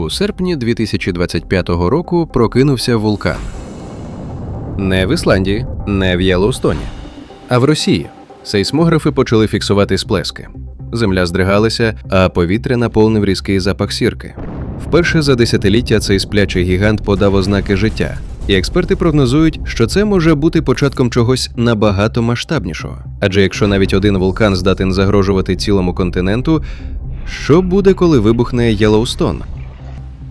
У серпні 2025 року прокинувся вулкан. Не в Ісландії, не в Єлоустоні, а в Росії. Сейсмографи почали фіксувати сплески. Земля здригалася, а повітря наповнив різкий запах сірки. Вперше за десятиліття цей сплячий гігант подав ознаки життя, і експерти прогнозують, що це може бути початком чогось набагато масштабнішого. Адже якщо навіть один вулкан здатен загрожувати цілому континенту, що буде, коли вибухне Єлоустон?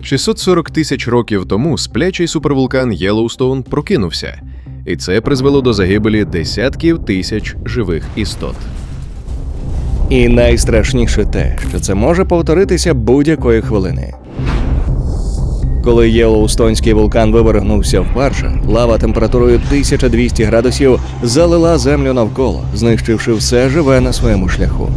640 тисяч років тому сплячий супервулкан Єлоустоун прокинувся, і це призвело до загибелі десятків тисяч живих істот. І найстрашніше те, що це може повторитися будь-якої хвилини. Коли Єлоустонський вулкан вивергнувся вперше, лава температурою 1200 градусів залила землю навколо, знищивши все живе на своєму шляху.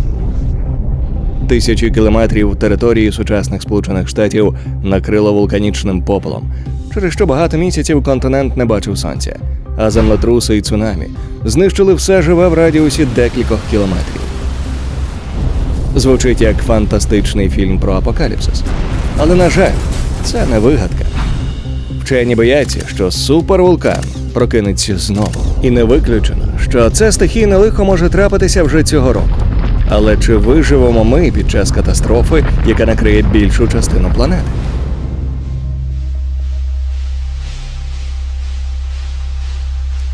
Тисячі кілометрів території сучасних Сполучених Штатів накрило вулканічним попелом, через що багато місяців континент не бачив сонця, а землетруси і цунамі знищили все живе в радіусі декількох кілометрів. Звучить як фантастичний фільм про апокаліпсис. Але, на жаль, це не вигадка. Вчені бояться, що супервулкан прокинеться знову. І не виключено, що це стихійне лихо може трапитися вже цього року. Але чи виживемо ми під час катастрофи, яка накриє більшу частину планети?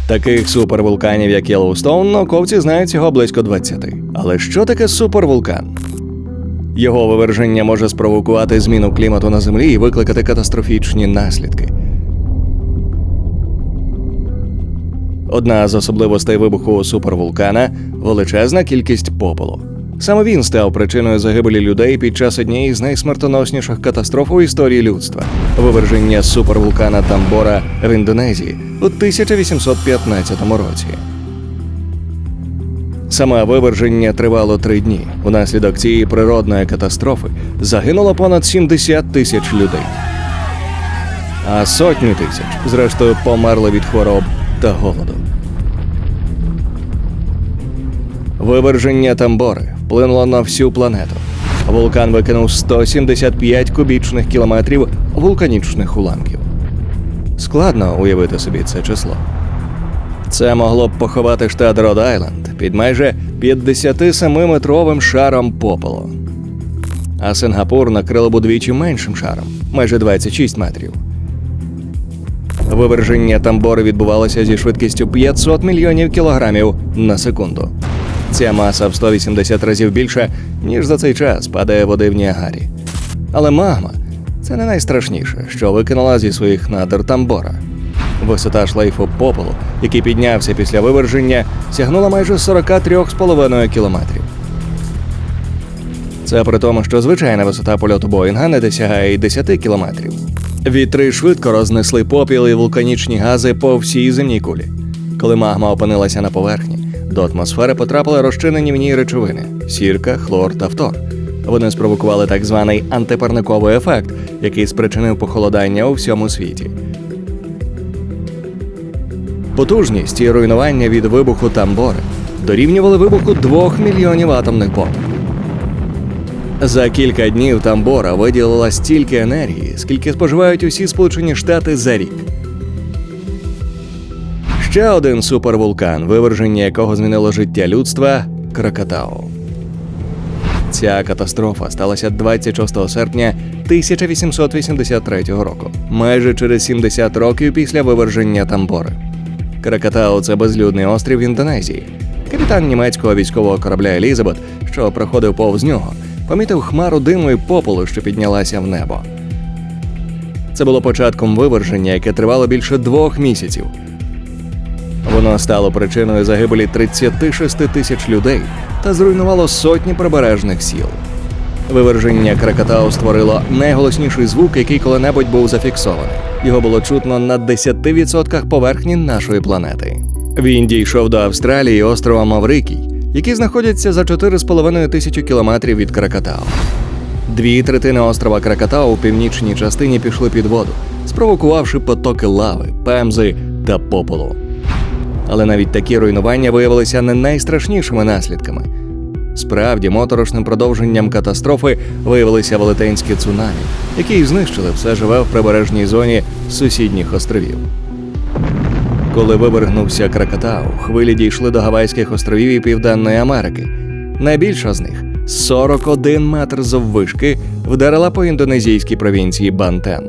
Таких супервулканів, як Єлоустоун, науковці знають цього близько 20. Але що таке супервулкан? Його виверження може спровокувати зміну клімату на землі і викликати катастрофічні наслідки. Одна з особливостей вибуху супервулкана величезна кількість попелу. Саме він став причиною загибелі людей під час однієї з найсмертоносніших катастроф у історії людства виверження супервулкана Тамбора в Індонезії у 1815 році. Саме виверження тривало три дні. Унаслідок цієї природної катастрофи загинуло понад 70 тисяч людей. А сотні тисяч, зрештою, померли від хвороб та голоду. Виверження Тамбори вплинуло на всю планету. Вулкан викинув 175 кубічних кілометрів вулканічних уламків. Складно уявити собі це число. Це могло б поховати штат Род-Айленд під майже 57-метровим шаром попелу. А Сингапур накрило б удвічі меншим шаром майже 26 метрів. Виверження тамбори відбувалося зі швидкістю 500 мільйонів кілограмів на секунду. Ця маса в 180 разів більша, ніж за цей час падає води в Ніагарі. Але магма це не найстрашніше, що викинула зі своїх надр тамбора. Висота шлейфу попелу, який піднявся після виверження, сягнула майже 43,5 кілометрів. Це при тому, що звичайна висота польоту Боїнга не досягає й 10 кілометрів. Вітри швидко рознесли попіл і вулканічні гази по всій земній кулі. Коли магма опинилася на поверхні, до атмосфери потрапили розчинені в ній речовини сірка, хлор та фтор. Вони спровокували так званий антипарниковий ефект, який спричинив похолодання у всьому світі. Потужність і руйнування від вибуху Тамбори дорівнювали вибуху двох мільйонів атомних бомб. За кілька днів Тамбора виділила стільки енергії, скільки споживають усі Сполучені Штати за рік. Ще один супервулкан, виверження якого змінило життя людства Кракатау. Ця катастрофа сталася 26 серпня 1883 року, майже через 70 років після виверження Тамбори. Кракатау це безлюдний острів в Індонезії. Капітан німецького військового корабля Елізабет, що проходив повз нього, помітив хмару диму і попелу, що піднялася в небо. Це було початком виверження, яке тривало більше двох місяців. Воно стало причиною загибелі 36 тисяч людей та зруйнувало сотні прибережних сіл. Виверження Кракатау створило найголосніший звук, який коли-небудь був зафіксований. Його було чутно на 10% поверхні нашої планети. Він дійшов до Австралії острова Маврикій, які знаходяться за 4,5 тисячі кілометрів від Кракатау. Дві третини острова Кракатау у північній частині пішли під воду, спровокувавши потоки лави, пемзи та попелу. Але навіть такі руйнування виявилися не найстрашнішими наслідками. Справді, моторошним продовженням катастрофи виявилися велетенські цунамі, які знищили все живе в прибережній зоні сусідніх островів. Коли вивергнувся Кракатау, хвилі дійшли до Гавайських островів і Південної Америки. Найбільша з них 41 метр заввишки вдарила по індонезійській провінції Бантен.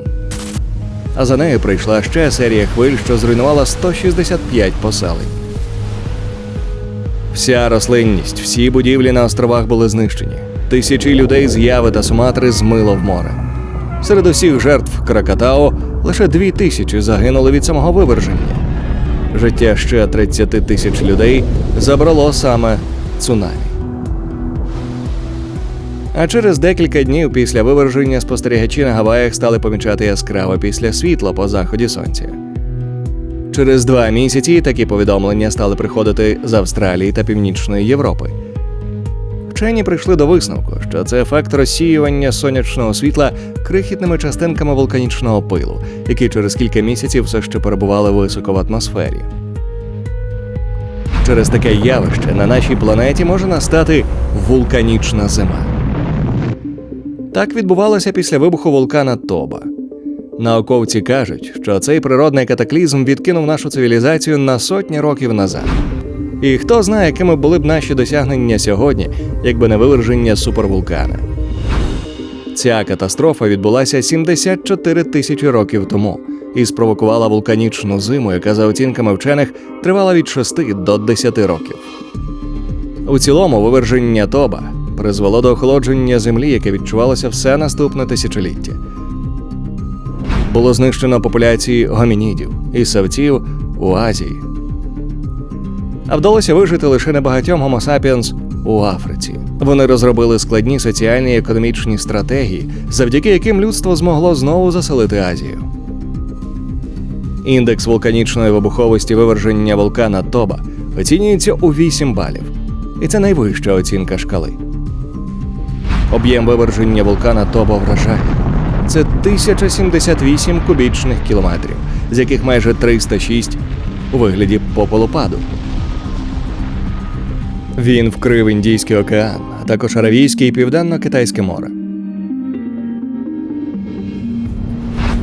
А за нею прийшла ще серія хвиль, що зруйнувала 165 поселень. Вся рослинність, всі будівлі на островах були знищені. Тисячі людей з Яви та Суматри змило в море. Серед усіх жертв Кракатао лише дві тисячі загинули від самого виверження. Життя ще 30 тисяч людей забрало саме цунамі. А через декілька днів після виверження спостерігачі на Гаваях стали помічати яскраве після світла по заході сонця. Через два місяці такі повідомлення стали приходити з Австралії та Північної Європи. Вчені прийшли до висновку, що це ефект розсіювання сонячного світла крихітними частинками вулканічного пилу, які через кілька місяців все ще перебували високо в атмосфері. Через таке явище на нашій планеті може настати вулканічна зима. Так відбувалося після вибуху вулкана Тоба. Науковці кажуть, що цей природний катаклізм відкинув нашу цивілізацію на сотні років назад. І хто знає, якими були б наші досягнення сьогодні, якби не виверження супервулкана. Ця катастрофа відбулася 74 тисячі років тому і спровокувала вулканічну зиму, яка, за оцінками вчених, тривала від 6 до 10 років. У цілому, виверження Тоба призвело до охолодження землі, яке відчувалося все наступне тисячоліття. Було знищено популяції гомінідів і савців у Азії. А вдалося вижити лише небагатьом Homo sapiens у Африці. Вони розробили складні соціальні і економічні стратегії, завдяки яким людство змогло знову заселити Азію. Індекс вулканічної вибуховості виверження вулкана Тоба оцінюється у 8 балів, і це найвища оцінка шкали. Об'єм виверження вулкана Тоба вражає. Це 1078 кубічних кілометрів, з яких майже 306 у вигляді пополопаду. Він вкрив Індійський океан, а також Аравійське і Південно-Китайське море.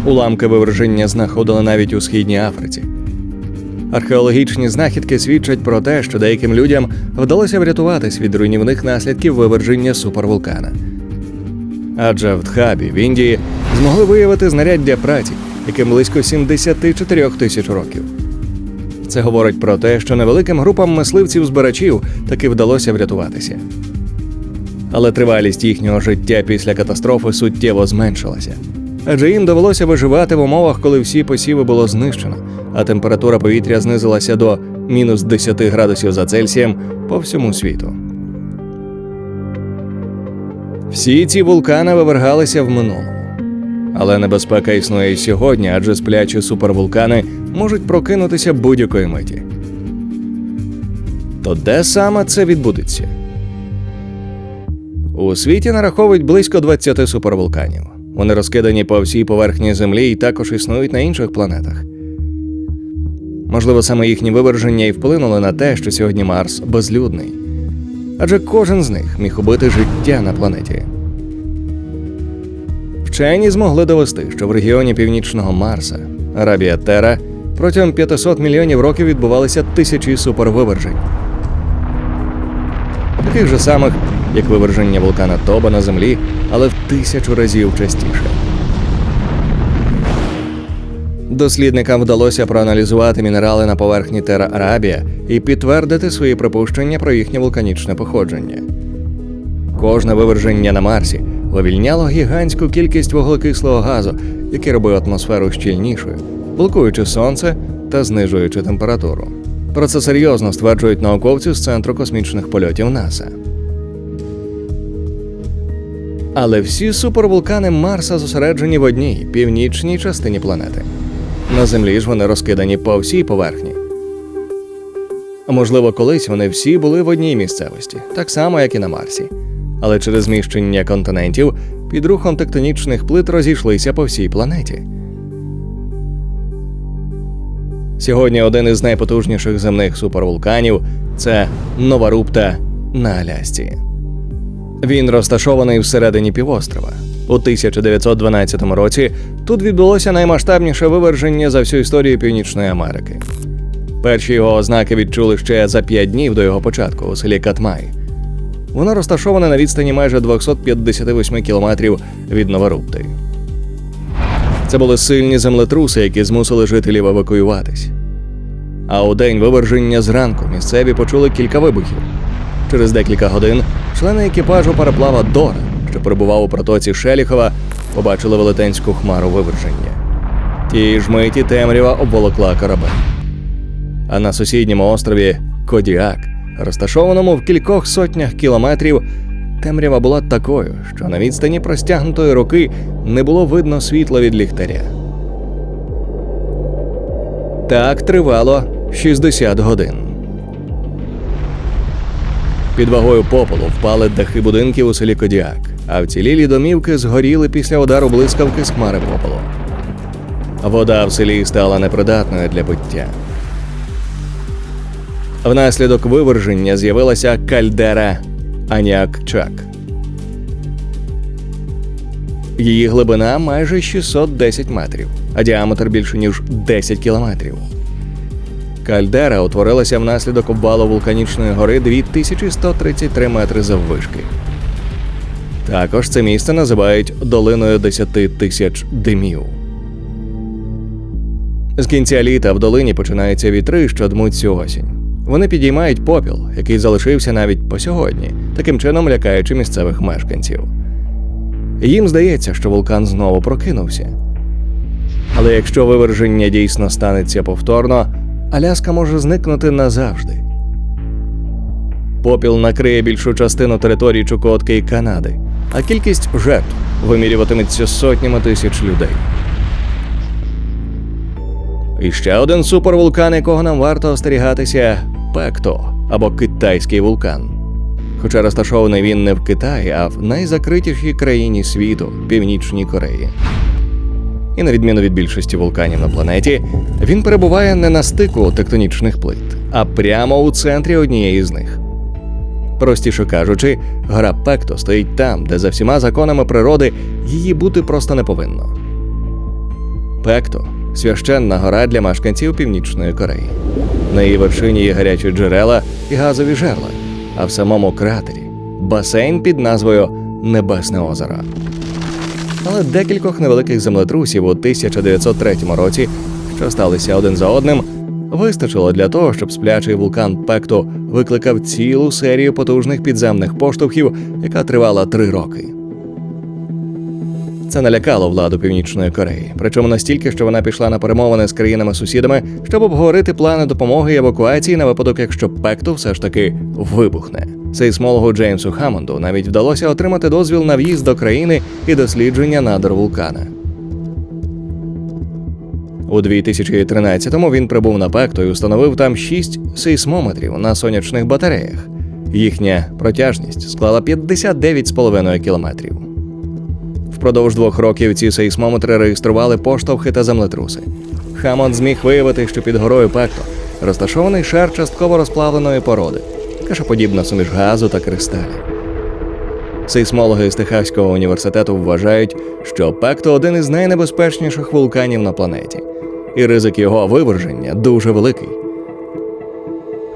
Уламки виверження знаходили навіть у східній Африці. Археологічні знахідки свідчать про те, що деяким людям вдалося врятуватись від руйнівних наслідків виверження супервулкана. Адже в Тхабі в Індії змогли виявити знаряддя праці, яким близько 74 тисяч років. Це говорить про те, що невеликим групам мисливців-збирачів таки вдалося врятуватися. Але тривалість їхнього життя після катастрофи суттєво зменшилася. Адже їм довелося виживати в умовах, коли всі посіви було знищено, а температура повітря знизилася до мінус 10 градусів за Цельсієм по всьому світу. Всі ці вулкани вивергалися в минулому. Але небезпека існує і сьогодні, адже сплячі супервулкани можуть прокинутися будь-якої миті. То де саме це відбудеться? У світі нараховують близько 20 супервулканів. Вони розкидані по всій поверхні Землі і також існують на інших планетах. Можливо, саме їхні виверження і вплинули на те, що сьогодні Марс безлюдний. Адже кожен з них міг убити життя на планеті. Вчені змогли довести, що в регіоні північного Марса, Арабія Тера, протягом 500 мільйонів років відбувалися тисячі супервивержень. Таких же самих, як виверження вулкана Тоба на землі, але в тисячу разів частіше. Дослідникам вдалося проаналізувати мінерали на поверхні Тера Арабія і підтвердити свої припущення про їхнє вулканічне походження. Кожне виверження на Марсі вивільняло гігантську кількість вуглекислого газу, який робив атмосферу щільнішою, блокуючи сонце та знижуючи температуру. Про це серйозно стверджують науковці з Центру космічних польотів НАСА. Але всі супервулкани Марса зосереджені в одній північній частині планети. На Землі ж вони розкидані по всій поверхні. Можливо, колись вони всі були в одній місцевості, так само, як і на Марсі. Але через зміщення континентів під рухом тектонічних плит розійшлися по всій планеті. Сьогодні один із найпотужніших земних супервулканів це Нова Рупта на Алясці. Він розташований всередині півострова. У 1912 році тут відбулося наймасштабніше виверження за всю історію Північної Америки. Перші його ознаки відчули ще за п'ять днів до його початку у селі Катмай. Воно розташоване на відстані майже 258 кілометрів від Новорубти. Це були сильні землетруси, які змусили жителів евакуюватись. А у день виверження зранку місцеві почули кілька вибухів. Через декілька годин члени екіпажу параплава Дора, що перебував у протоці Шеліхова, побачили велетенську хмару виверження. Тієї ж миті темрява обволокла корабель. А на сусідньому острові Кодіак, розташованому в кількох сотнях кілометрів, темрява була такою, що на відстані простягнутої руки не було видно світла від ліхтаря. Так тривало 60 годин. Під вагою попелу впали дахи будинків у селі Кодіак, а вцілілі домівки згоріли після удару блискавки з хмари попелу. Вода в селі стала непридатною для пиття. Внаслідок виверження з'явилася кальдера Аніак-Чак. Її глибина майже 610 метрів, а діаметр більше ніж 10 кілометрів. Кальдера утворилася внаслідок обвалу вулканічної гори 2133 метри заввишки. Також це місце називають долиною 10 тисяч димів. З кінця літа в долині починаються вітри, що дмуть цю осінь. Вони підіймають попіл, який залишився навіть по сьогодні, таким чином лякаючи місцевих мешканців. Їм здається, що вулкан знову прокинувся. Але якщо виверження дійсно станеться повторно, Аляска може зникнути назавжди. Попіл накриє більшу частину території Чукотки і Канади, а кількість жертв вимірюватиметься сотнями тисяч людей. І ще один супервулкан, якого нам варто остерігатися Пекто або китайський вулкан. Хоча розташований він не в Китаї, а в найзакритішій країні світу Північній Кореї. І на відміну від більшості вулканів на планеті, він перебуває не на стику тектонічних плит, а прямо у центрі однієї з них. Простіше кажучи, гора Пекто стоїть там, де за всіма законами природи її бути просто не повинно. Пекто священна гора для мешканців Північної Кореї. На її вершині є гарячі джерела і газові жерла, а в самому кратері басейн під назвою Небесне озеро. Але декількох невеликих землетрусів у 1903 році, що сталися один за одним, вистачило для того, щоб сплячий вулкан Пекто викликав цілу серію потужних підземних поштовхів, яка тривала три роки. Це налякало владу Північної Кореї, причому настільки, що вона пішла на перемовини з країнами-сусідами, щоб обговорити плани допомоги і евакуації на випадок, якщо Пекто все ж таки вибухне. Сейсмологу Джеймсу Хаммонду навіть вдалося отримати дозвіл на в'їзд до країни і дослідження надр вулкана. У 2013-му він прибув на Пекто і установив там шість сейсмометрів на сонячних батареях. Їхня протяжність склала 59,5 кілометрів. Впродовж двох років ці сейсмометри реєстрували поштовхи та землетруси. Хамонд зміг виявити, що під горою Пекто розташований шар частково розплавленої породи, кашеподібна суміш газу та кристалів. Сейсмологи з Техаського університету вважають, що Пекто один із найнебезпечніших вулканів на планеті, і ризик його виверження дуже великий.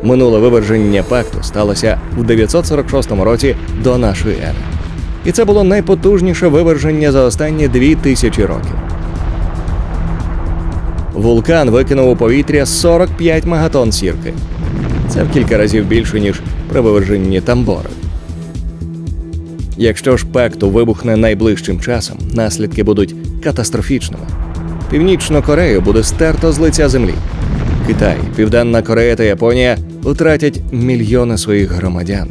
Минуле виверження Пекто сталося в 946 році до нашої ери. І це було найпотужніше виверження за останні дві тисячі років. Вулкан викинув у повітря 45 мегатон сірки. Це в кілька разів більше, ніж при виверженні тамбори. Якщо ж пекту вибухне найближчим часом, наслідки будуть катастрофічними. Північну Корею буде стерто з лиця землі. Китай, Південна Корея та Японія втратять мільйони своїх громадян.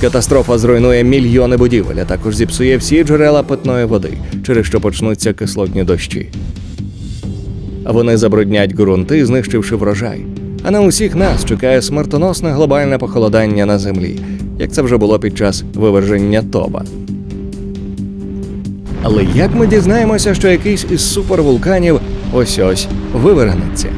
Катастрофа зруйнує мільйони будівель, а також зіпсує всі джерела питної води, через що почнуться кислотні дощі. Вони забруднять ґрунти, знищивши врожай. А на усіх нас чекає смертоносне глобальне похолодання на землі, як це вже було під час виверження Тоба. Але як ми дізнаємося, що якийсь із супервулканів ось ось вивергнеться?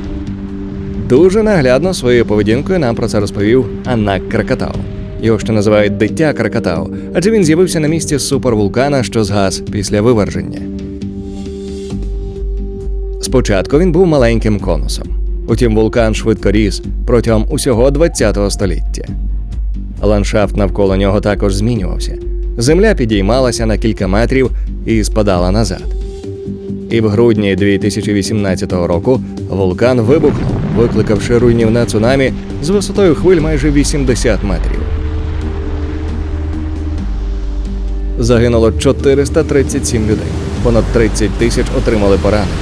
Дуже наглядно своєю поведінкою нам про це розповів Анак Кракатау. Його ще називають дитя Кракатау, адже він з'явився на місці супервулкана, що згас після виверження. Спочатку він був маленьким конусом. Утім, вулкан швидко ріс протягом усього ХХ століття. Ландшафт навколо нього також змінювався. Земля підіймалася на кілька метрів і спадала назад. І в грудні 2018 року вулкан вибухнув, викликавши руйнівне цунамі з висотою хвиль майже 80 метрів. Загинуло 437 людей. Понад 30 тисяч отримали поранення.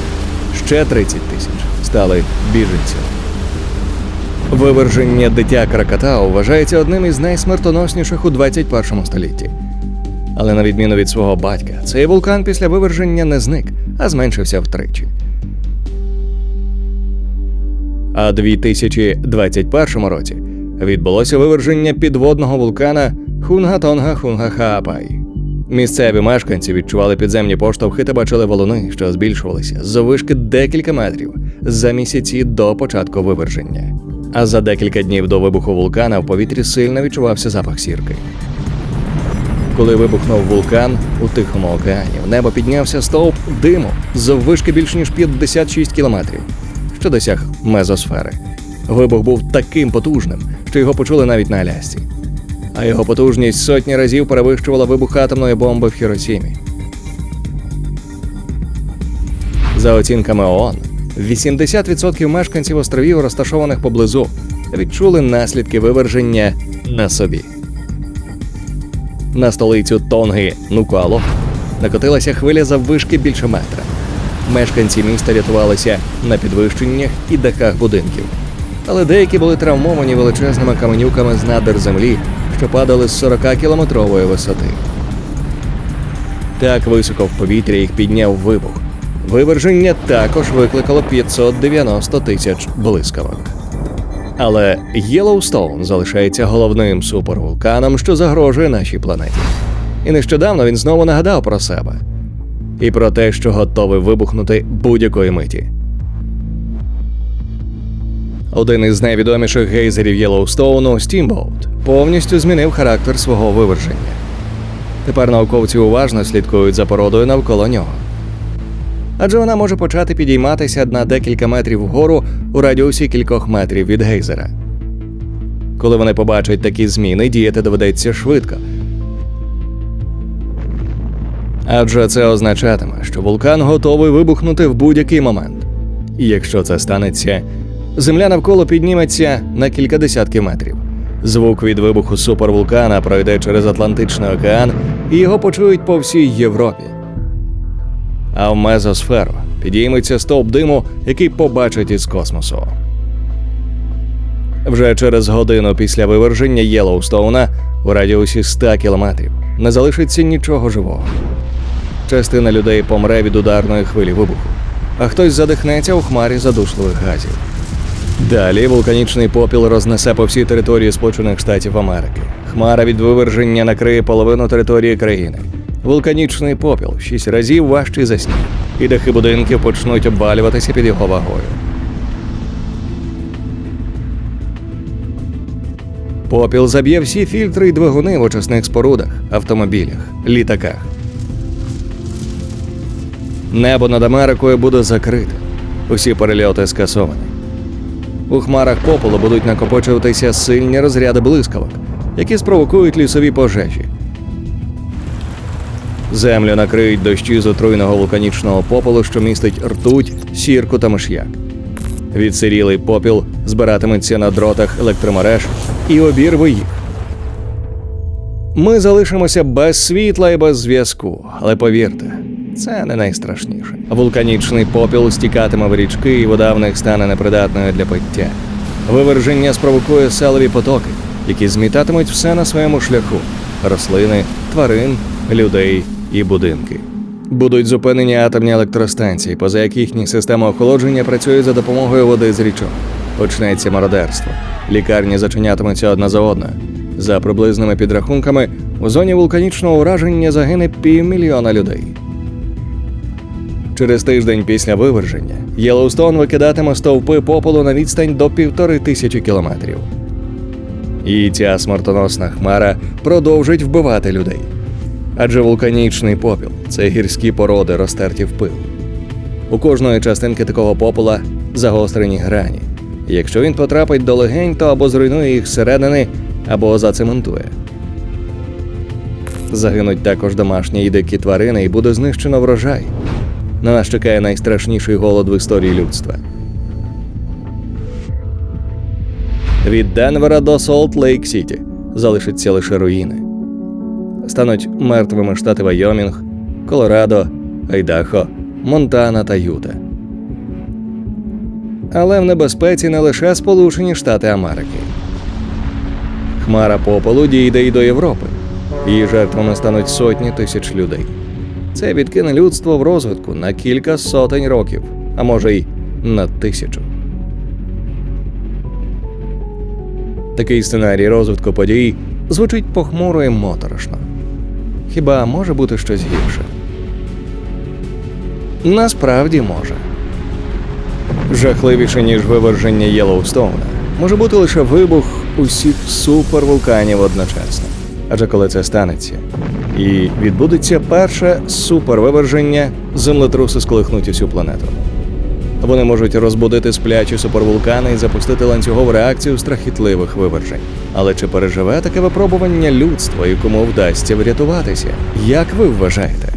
Ще 30 тисяч стали біженцями. Виверження дитя Кракатау вважається одним із найсмертоносніших у 21 столітті. Але на відміну від свого батька, цей вулкан після виверження не зник, а зменшився втричі. А 2021 році відбулося виверження підводного вулкана Хунгатонга Хунгахаапай. Місцеві мешканці відчували підземні поштовхи та бачили валуни, що збільшувалися з вишки декілька метрів за місяці до початку виверження. А за декілька днів до вибуху вулкана в повітрі сильно відчувався запах сірки. Коли вибухнув вулкан у Тихому океані, в небо піднявся стовп диму з вишки більш ніж 56 кілометрів, що досяг мезосфери. Вибух був таким потужним, що його почули навіть на Алясці. А його потужність сотні разів перевищувала вибух атомної бомби в Хіросімі. За оцінками ООН, 80% мешканців островів, розташованих поблизу, відчули наслідки виверження на собі. На столицю Тонги Нукуало накотилася хвиля заввишки більше метра. Мешканці міста рятувалися на підвищеннях і дахах будинків. Але деякі були травмовані величезними каменюками з надр землі, що падали з 40-кілометрової висоти. Так високо в повітрі їх підняв вибух. Виверження також викликало 590 тисяч блискавок. Але Єлоустоун залишається головним супервулканом, що загрожує нашій планеті. І нещодавно він знову нагадав про себе і про те, що готовий вибухнути будь-якої миті. Один із найвідоміших гейзерів Єлоустоуну Стімбоут повністю змінив характер свого виверження. Тепер науковці уважно слідкують за породою навколо нього. Адже вона може почати підійматися на декілька метрів вгору у радіусі кількох метрів від гейзера. Коли вони побачать такі зміни, діяти доведеться швидко. Адже це означатиме, що вулкан готовий вибухнути в будь-який момент. І якщо це станеться, земля навколо підніметься на кілька десятків метрів. Звук від вибуху супервулкана пройде через Атлантичний океан, і його почують по всій Європі. А в мезосферу підійметься стовп диму, який побачить із космосу. Вже через годину після виверження Єлоустоуна у радіусі 100 кілометрів не залишиться нічого живого. Частина людей помре від ударної хвилі вибуху, а хтось задихнеться у хмарі задушливих газів. Далі вулканічний попіл рознесе по всій території Сполучених Штатів Америки. Хмара від виверження накриє половину території країни. Вулканічний попіл шість разів важчий за сніг, і дахи будинків почнуть обвалюватися під його вагою. Попіл заб'є всі фільтри й двигуни в очисних спорудах, автомобілях, літаках. Небо над Америкою буде закрите. Усі перельоти скасовані. У хмарах попелу будуть накопичуватися сильні розряди блискавок, які спровокують лісові пожежі. Землю накриють дощі з отруйного вулканічного попелу, що містить ртуть, сірку та миш'як. Відсирілий попіл збиратиметься на дротах електромереж і обірве їх. Ми залишимося без світла і без зв'язку, але повірте, це не найстрашніше. Вулканічний попіл стікатиме в річки, і вода в них стане непридатною для пиття. Виверження спровокує селові потоки, які змітатимуть все на своєму шляху: рослини, тварин, людей і будинки. Будуть зупинені атомні електростанції, поза як їхні системи охолодження працюють за допомогою води з річок. Почнеться мародерство. Лікарні зачинятимуться одна за одною. За приблизними підрахунками, у зоні вулканічного ураження загине півмільйона людей. Через тиждень після виверження Єлоустон викидатиме стовпи попелу на відстань до півтори тисячі кілометрів. І ця смертоносна хмара продовжить вбивати людей. Адже вулканічний попіл це гірські породи, розтерті в пил. У кожної частинки такого попела загострені грані. Якщо він потрапить до легень, то або зруйнує їх зсередини, або зацементує. Загинуть також домашні і дикі тварини, і буде знищено врожай. На нас чекає найстрашніший голод в історії людства. Від Денвера до Солт Лейк Сіті залишаться лише руїни. Стануть мертвими штати Вайомінг, Колорадо, Айдахо, Монтана та Юта. Але в небезпеці не лише Сполучені Штати Америки. Хмара попелу дійде і до Європи. Її жертвами стануть сотні тисяч людей. Це відкине людство в розвитку на кілька сотень років, а може й на тисячу. Такий сценарій розвитку подій звучить похмуро і моторошно. Хіба може бути щось гірше? Насправді може. Жахливіше, ніж виверження Єлоустоуна, може бути лише вибух усіх супервулканів одночасно. Адже коли це станеться, і відбудеться перше супервиверження, землетруси сколихнуть усю планету. Вони можуть розбудити сплячі супервулкани і запустити ланцюгову реакцію страхітливих вивержень. Але чи переживе таке випробування людство і кому вдасться врятуватися? Як ви вважаєте?